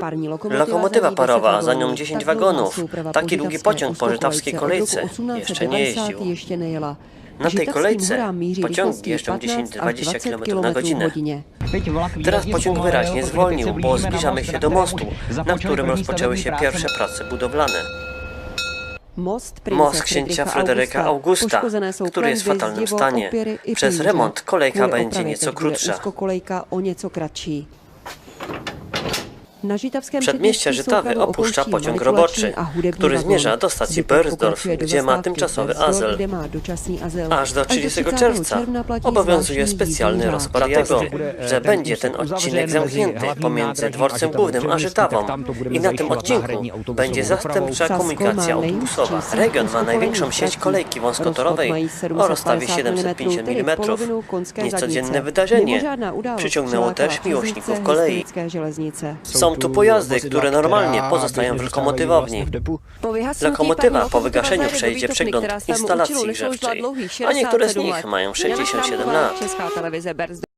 Lokomotyva, Lokomotywa ní parowa, 10 za nią vagonů. 10 Tak wagonów. Taki długi pociąg po úzkokolejce kolejce jeszcze nie 1890 jeździł. Na tej kolejce pociągi jeżdżą 15 až 10-20 20 km na godzinę. Teraz pociąg wyraźnie zwolnił, bo zbliżamy się do mostu, na którym rozpoczęły się pierwsze prace budowlane. Most, księcia Fryderyka Augusta, który jest w fatalnym stanie. Przez remont kolejka będzie nieco krótsza. Przedmieście Żytawy opuszcza pociąg roboczy, który zmierza do stacji Bersdorf, gdzie ma tymczasowy azyl. Aż do Až 30 30. czerwca obowiązuje specjalny rozkład Bude że ten będzie ten odcinek zamknięty pomiędzy dworcem głównym a budeme I na tym odcinku będzie zastępcza komunikacja autobusowa. Region ma największą sieć kolejki wąskotorowej o rozstawie 750 750 mm, Niecodzienne wydarzenie przyciągnęło też miłośników kolei. železnice. Są tu pojazdy, które normalnie pozostają w lokomotywowni. Lokomotywa po wygaszeniu przejdzie przegląd instalacji grzewczej, a niektóre z 67 nich mają Jana 67 Šrámová, lat.